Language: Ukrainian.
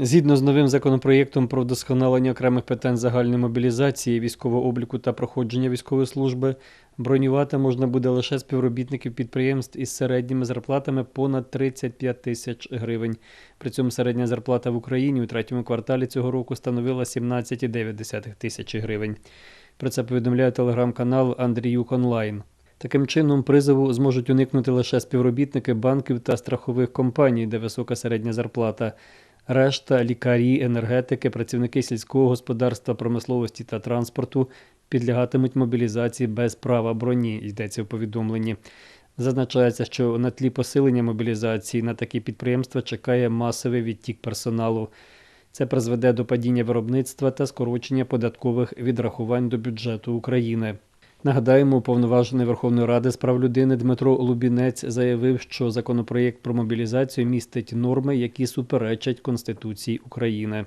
Згідно з новим законопроєктом про вдосконалення окремих питань загальної мобілізації, військового обліку та проходження військової служби, бронювати можна буде лише співробітників підприємств із середніми зарплатами понад 35 тисяч гривень. При цьому середня зарплата в Україні у третьому кварталі цього року становила 17,9 тисячі гривень. Про це повідомляє телеграм-канал Андріюк Онлайн. Таким чином, призову зможуть уникнути лише співробітники банків та страхових компаній, де висока середня зарплата. Решта лікарі, енергетики, працівники сільського господарства, промисловості та транспорту підлягатимуть мобілізації без права броні, йдеться в повідомленні. Зазначається, що на тлі посилення мобілізації на такі підприємства чекає масовий відтік персоналу. Це призведе до падіння виробництва та скорочення податкових відрахувань до бюджету України. Нагадаємо, уповноважений Верховної Ради з прав людини Дмитро Лубінець заявив, що законопроєкт про мобілізацію містить норми, які суперечать Конституції України.